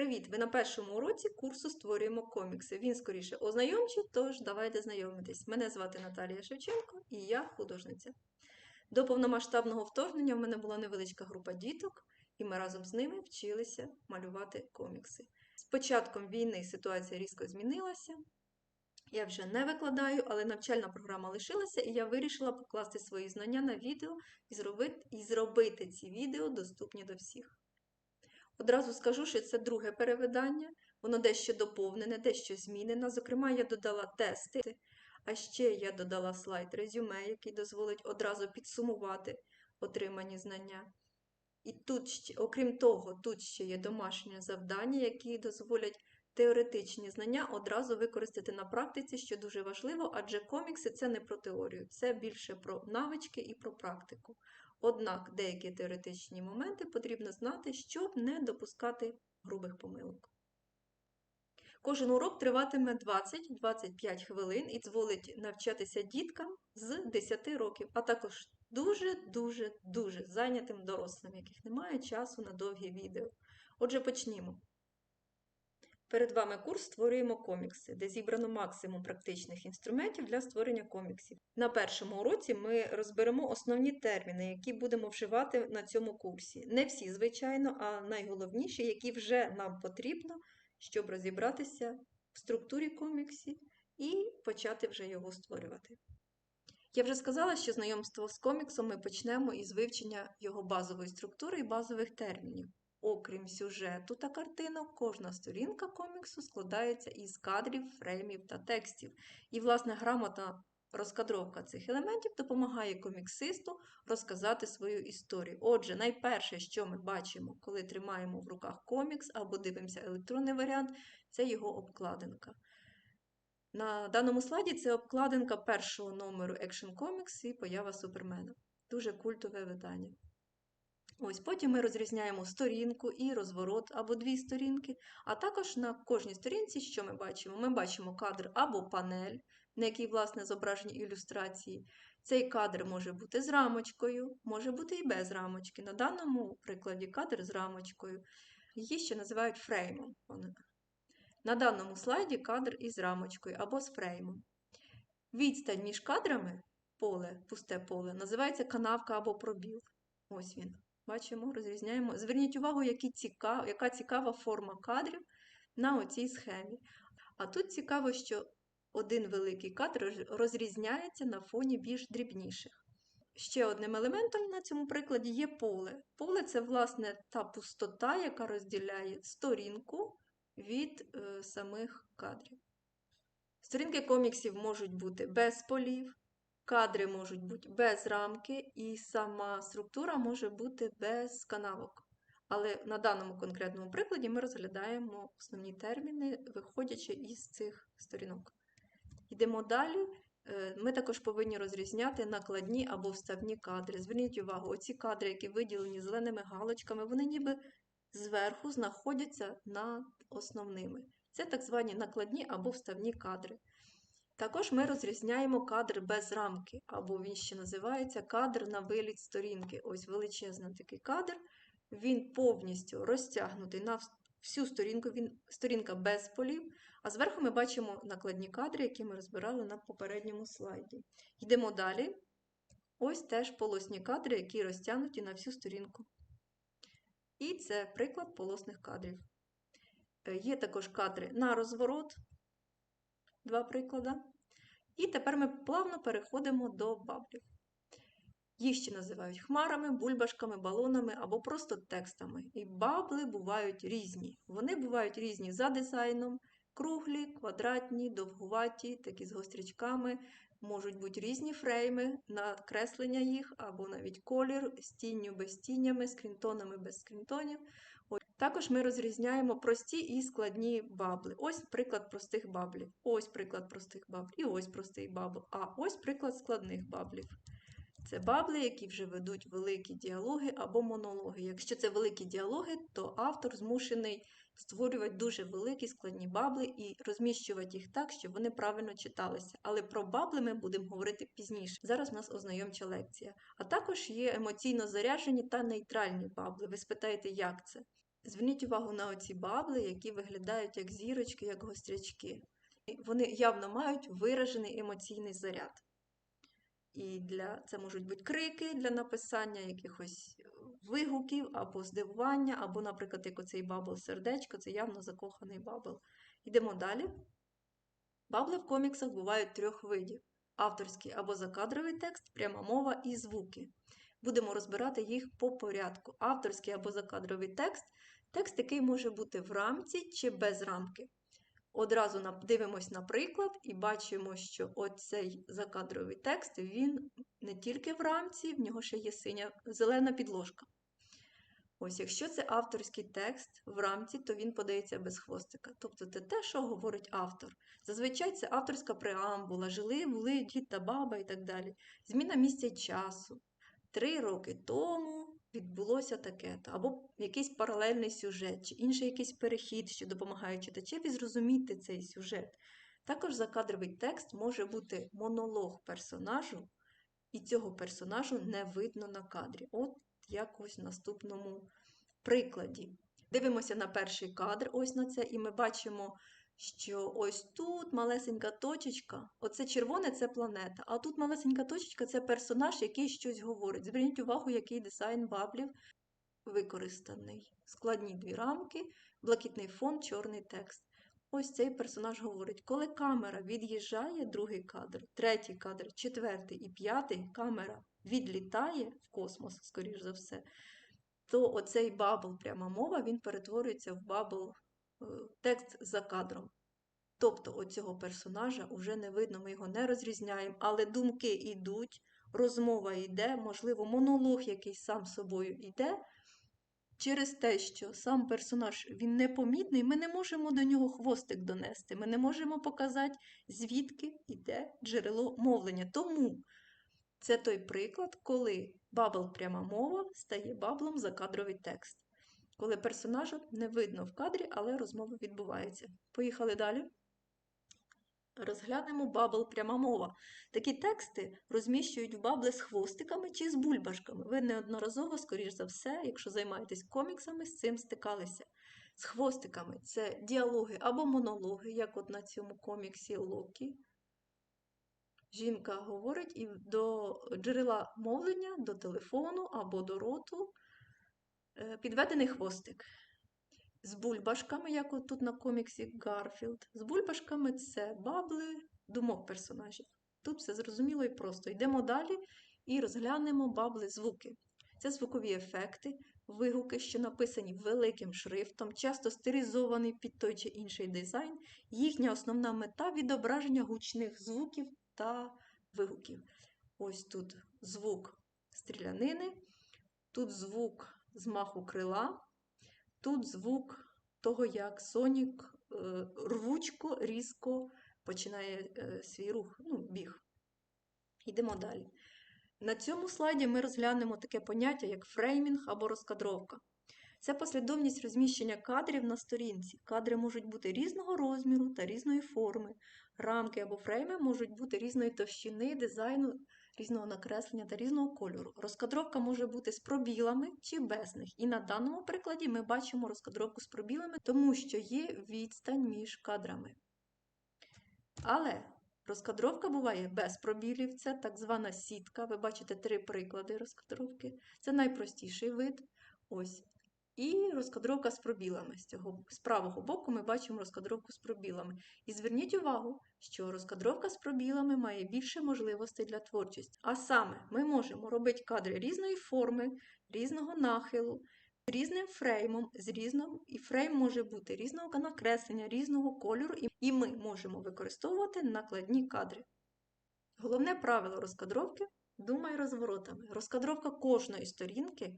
Привіт! Ви на першому уроці курсу створюємо комікси. Він скоріше ознайомчий, тож давайте знайомитись. Мене звати Наталія Шевченко і я художниця. До повномасштабного вторгнення в мене була невеличка група діток, і ми разом з ними вчилися малювати комікси. З початком війни ситуація різко змінилася. Я вже не викладаю, але навчальна програма лишилася, і я вирішила покласти свої знання на відео і зробити, і зробити ці відео доступні до всіх. Одразу скажу, що це друге перевидання, воно дещо доповнене, дещо змінене. Зокрема, я додала тести, а ще я додала слайд резюме, який дозволить одразу підсумувати отримані знання. І тут, ще, окрім того, тут ще є домашнє завдання, які дозволять теоретичні знання одразу використати на практиці, що дуже важливо, адже комікси це не про теорію, це більше про навички і про практику. Однак деякі теоретичні моменти потрібно знати, щоб не допускати грубих помилок. Кожен урок триватиме 20-25 хвилин і дозволить навчатися діткам з 10 років, а також дуже-дуже дуже зайнятим дорослим, яких немає часу на довгі відео. Отже, почнімо. Перед вами курс створюємо комікси, де зібрано максимум практичних інструментів для створення коміксів. На першому уроці ми розберемо основні терміни, які будемо вживати на цьому курсі. Не всі, звичайно, а найголовніші, які вже нам потрібно, щоб розібратися в структурі коміксів і почати вже його створювати. Я вже сказала, що знайомство з коміксом ми почнемо із вивчення його базової структури і базових термінів. Окрім сюжету та картинок, кожна сторінка коміксу складається із кадрів, фреймів та текстів. І, власне, грамотна розкадровка цих елементів допомагає коміксисту розказати свою історію. Отже, найперше, що ми бачимо, коли тримаємо в руках комікс або дивимося електронний варіант, це його обкладинка. На даному слайді це обкладинка першого номеру Action Comics і поява Супермена. Дуже культове видання. Ось Потім ми розрізняємо сторінку і розворот або дві сторінки. А також на кожній сторінці, що ми бачимо? Ми бачимо кадр або панель, на якій, власне, зображені ілюстрації. Цей кадр може бути з рамочкою, може бути і без рамочки. На даному прикладі кадр з рамочкою. Її ще називають фреймом. На даному слайді кадр із рамочкою або з фреймом. Відстань між кадрами поле, пусте поле, називається канавка або пробіл. Ось він. Бачимо, розрізняємо. Зверніть увагу, які цікав, яка цікава форма кадрів на оцій схемі. А тут цікаво, що один великий кадр розрізняється на фоні більш дрібніших. Ще одним елементом на цьому прикладі є поле. Поле це, власне, та пустота, яка розділяє сторінку від е, самих кадрів. Сторінки коміксів можуть бути без полів, Кадри можуть бути без рамки, і сама структура може бути без канавок. Але на даному конкретному прикладі ми розглядаємо основні терміни, виходячи із цих сторінок. Йдемо далі. Е, ми також повинні розрізняти накладні або вставні кадри. Зверніть увагу, оці кадри, які виділені зеленими галочками, вони ніби зверху знаходяться над основними. Це так звані накладні або вставні кадри. Також ми розрізняємо кадр без рамки, або він ще називається кадр на виліт сторінки. Ось величезний такий кадр, він повністю розтягнутий на всю сторінку, він сторінка без полів, а зверху ми бачимо накладні кадри, які ми розбирали на попередньому слайді. Йдемо далі. Ось теж полосні кадри, які розтягнуті на всю сторінку. І це приклад полосних кадрів. Е, є також кадри на розворот, два приклади. І тепер ми плавно переходимо до баблів. Їх ще називають хмарами, бульбашками, балонами або просто текстами. І бабли бувають різні. Вони бувають різні за дизайном, круглі, квадратні, довгуваті, такі з гострячками. Можуть бути різні фрейми, накреслення їх, або навіть колір з тінню без тінями, скрінтонами без скрінтонів. Також ми розрізняємо прості і складні бабли. Ось приклад простих баблів, ось приклад простих баблів, і ось простий бабл, а ось приклад складних баблів. Це бабли, які вже ведуть великі діалоги або монологи. Якщо це великі діалоги, то автор змушений створювати дуже великі складні бабли і розміщувати їх так, щоб вони правильно читалися. Але про бабли ми будемо говорити пізніше. Зараз у нас ознайомча лекція. А також є емоційно заряджені та нейтральні бабли. Ви спитаєте, як це? Зверніть увагу на оці бабли, які виглядають як зірочки, як гострячки. Вони явно мають виражений емоційний заряд. І для це можуть бути крики для написання якихось вигуків або здивування, або, наприклад, як оцей бабл сердечко, це явно закоханий бабл. Йдемо далі. Бабли в коміксах бувають трьох видів: авторський або закадровий текст, пряма мова і звуки. Будемо розбирати їх по порядку. Авторський або закадровий текст текст, який може бути в рамці чи без рамки. Одразу дивимось на приклад і бачимо, що оцей закадровий текст він не тільки в рамці, в нього ще є синя зелена підложка. Ось, якщо це авторський текст в рамці, то він подається без хвостика. Тобто це те, що говорить автор. Зазвичай це авторська преамбула, жили, були дід та баба і так далі. Зміна місця часу. Три роки тому відбулося таке-то, або якийсь паралельний сюжет, чи інший якийсь перехід, що допомагає читачеві зрозуміти цей сюжет. Також закадровий текст може бути монолог персонажу, і цього персонажу не видно на кадрі. От якось в наступному прикладі. Дивимося на перший кадр, ось на це, і ми бачимо, що ось тут малесенька точечка, оце червоне це планета, а тут малесенька точечка це персонаж, який щось говорить. Зверніть увагу, який дизайн баблів використаний. Складні дві рамки, блакитний фон, чорний текст. Ось цей персонаж говорить, коли камера від'їжджає, другий кадр, третій кадр, четвертий і п'ятий камера відлітає в космос, скоріш за все, то оцей бабл, пряма мова, він перетворюється в бабл текст за кадром. Тобто оцього персонажа вже не видно, ми його не розрізняємо, але думки йдуть, розмова йде, можливо, монолог якийсь сам собою йде. Через те, що сам персонаж він непомітний, ми не можемо до нього хвостик донести, ми не можемо показати, звідки йде джерело мовлення. Тому це той приклад, коли бабл пряма мова стає баблом закадровий текст. Коли персонажа не видно в кадрі, але розмова відбувається. Поїхали далі. Розглянемо бабл пряма мова. Такі тексти розміщують в бабли з хвостиками чи з бульбашками. Ви неодноразово, скоріш за все, якщо займаєтесь коміксами, з цим стикалися. З хвостиками це діалоги або монологи, як от на цьому коміксі Локі. Жінка говорить і до джерела мовлення, до телефону або до роту підведений хвостик. З бульбашками, як от тут на коміксі Гарфілд. З бульбашками це бабли думок персонажів. Тут все зрозуміло і просто. Йдемо далі і розглянемо бабли звуки. Це звукові ефекти, вигуки, що написані великим шрифтом, часто стилізований під той чи інший дизайн. Їхня основна мета відображення гучних звуків та вигуків. Ось тут звук стрілянини, тут звук змаху крила. Тут звук того, як Сонік е, рвучко, різко починає е, свій рух, ну, біг. Йдемо далі. На цьому слайді ми розглянемо таке поняття, як фреймінг або розкадровка. Це послідовність розміщення кадрів на сторінці. Кадри можуть бути різного розміру та різної форми. Рамки або фрейми можуть бути різної товщини, дизайну, різного накреслення та різного кольору. Розкадровка може бути з пробілами чи без них. І на даному прикладі ми бачимо розкадровку з пробілами, тому що є відстань між кадрами. Але розкадровка буває без пробілів, це так звана сітка. Ви бачите три приклади розкадровки. Це найпростіший вид. Ось. І розкадровка з пробілами. З цього з правого боку ми бачимо розкадровку з пробілами. І зверніть увагу, що розкадровка з пробілами має більше можливостей для творчості. А саме, ми можемо робити кадри різної форми, різного нахилу, різним фреймом, з різним, і фрейм може бути різного накреслення, різного кольору, і ми можемо використовувати накладні кадри. Головне правило розкадровки думай розворотами. Розкадровка кожної сторінки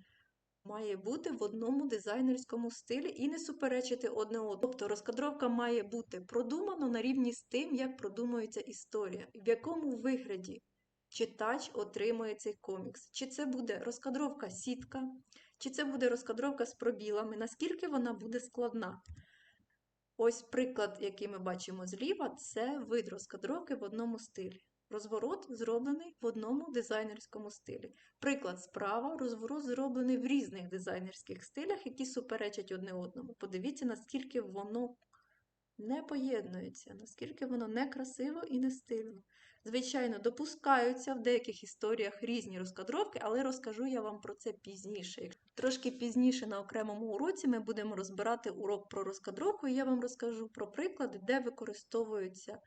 має бути в одному дизайнерському стилі і не суперечити одне одному. Тобто розкадровка має бути продумано на рівні з тим, як продумується історія, в якому вигляді читач отримує цей комікс. Чи це буде розкадровка сітка, чи це буде розкадровка з пробілами, наскільки вона буде складна. Ось приклад, який ми бачимо зліва, це вид розкадровки в одному стилі. Розворот зроблений в одному дизайнерському стилі. Приклад справа, розворот зроблений в різних дизайнерських стилях, які суперечать одне одному. Подивіться, наскільки воно не поєднується, наскільки воно не красиво і не стильно. Звичайно, допускаються в деяких історіях різні розкадровки, але розкажу я вам про це пізніше. Трошки пізніше на окремому уроці ми будемо розбирати урок про розкадровку, і я вам розкажу про приклади, де використовуються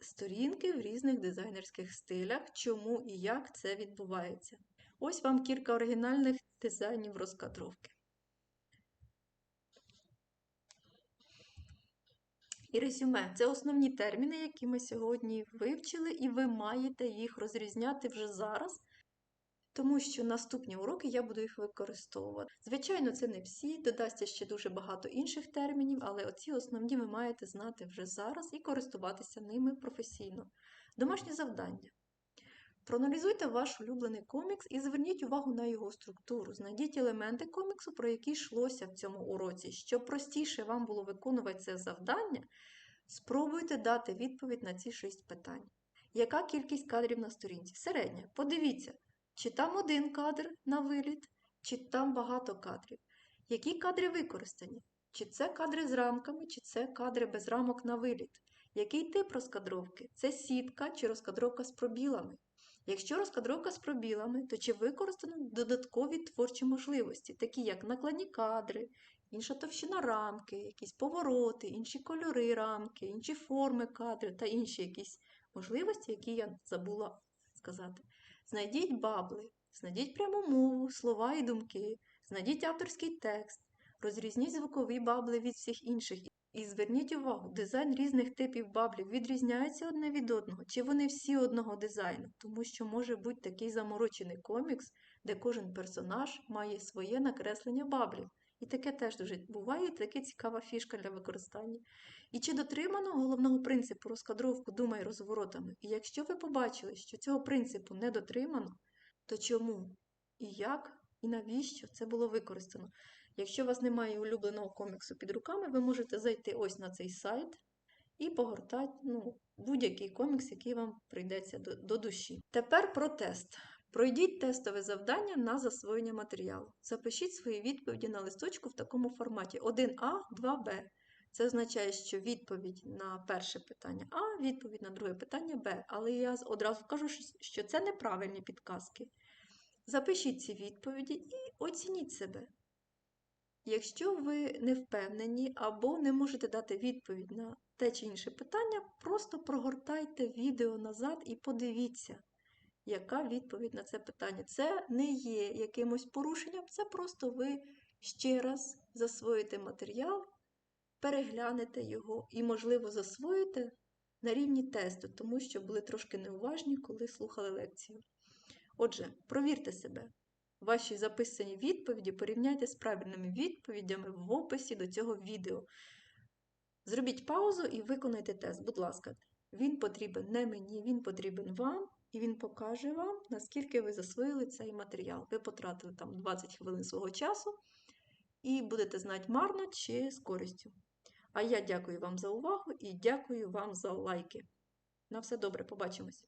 сторінки в різних дизайнерських стилях, чому і як це відбувається. Ось вам кілька оригінальних дизайнів розкадровки. І резюме це основні терміни, які ми сьогодні вивчили, і ви маєте їх розрізняти вже зараз, тому що наступні уроки я буду їх використовувати. Звичайно, це не всі, додасться ще дуже багато інших термінів, але оці основні ви маєте знати вже зараз і користуватися ними професійно. Домашнє завдання. Проаналізуйте ваш улюблений комікс і зверніть увагу на його структуру. Знайдіть елементи коміксу, про які йшлося в цьому уроці. Щоб простіше вам було виконувати це завдання, спробуйте дати відповідь на ці шість питань. Яка кількість кадрів на сторінці? Середня. Подивіться, чи там один кадр на виліт, чи там багато кадрів. Які кадри використані? Чи це кадри з рамками, чи це кадри без рамок на виліт? Який тип розкадровки? Це сітка чи розкадровка з пробілами? Якщо розкадровка з пробілами, то чи використано додаткові творчі можливості, такі як накладні кадри, інша товщина рамки, якісь повороти, інші кольори рамки, інші форми кадрів та інші якісь можливості, які я забула сказати. Знайдіть бабли, знайдіть пряму мову, слова і думки, знайдіть авторський текст, розрізніть звукові бабли від всіх інших. І зверніть увагу, дизайн різних типів баблів відрізняється одне від одного, чи вони всі одного дизайну, тому що може бути такий заморочений комікс, де кожен персонаж має своє накреслення баблів. І таке теж дуже буває, таке цікава фішка для використання. І чи дотримано головного принципу розкадровку думай розворотами? І якщо ви побачили, що цього принципу не дотримано, то чому? І як, і навіщо це було використано? Якщо у вас немає улюбленого коміксу під руками, ви можете зайти ось на цей сайт і погортати ну, будь-який комікс, який вам прийдеться до, до душі. Тепер про тест. Пройдіть тестове завдання на засвоєння матеріалу. Запишіть свої відповіді на листочку в такому форматі 1А, 2Б. Це означає, що відповідь на перше питання А, відповідь на друге питання Б. Але я одразу кажу, що це неправильні підказки. Запишіть ці відповіді і оцініть себе. Якщо ви не впевнені або не можете дати відповідь на те чи інше питання, просто прогортайте відео назад і подивіться, яка відповідь на це питання. Це не є якимось порушенням, це просто ви ще раз засвоїте матеріал, переглянете його і, можливо, засвоїте на рівні тесту, тому що були трошки неуважні, коли слухали лекцію. Отже, провірте себе. Ваші записані відповіді порівняйте з правильними відповідями в описі до цього відео. Зробіть паузу і виконайте тест, будь ласка. Він потрібен не мені, він потрібен вам, і він покаже вам, наскільки ви засвоїли цей матеріал. Ви потратили там 20 хвилин свого часу і будете знати марно чи з користю. А я дякую вам за увагу і дякую вам за лайки. На все добре, побачимось!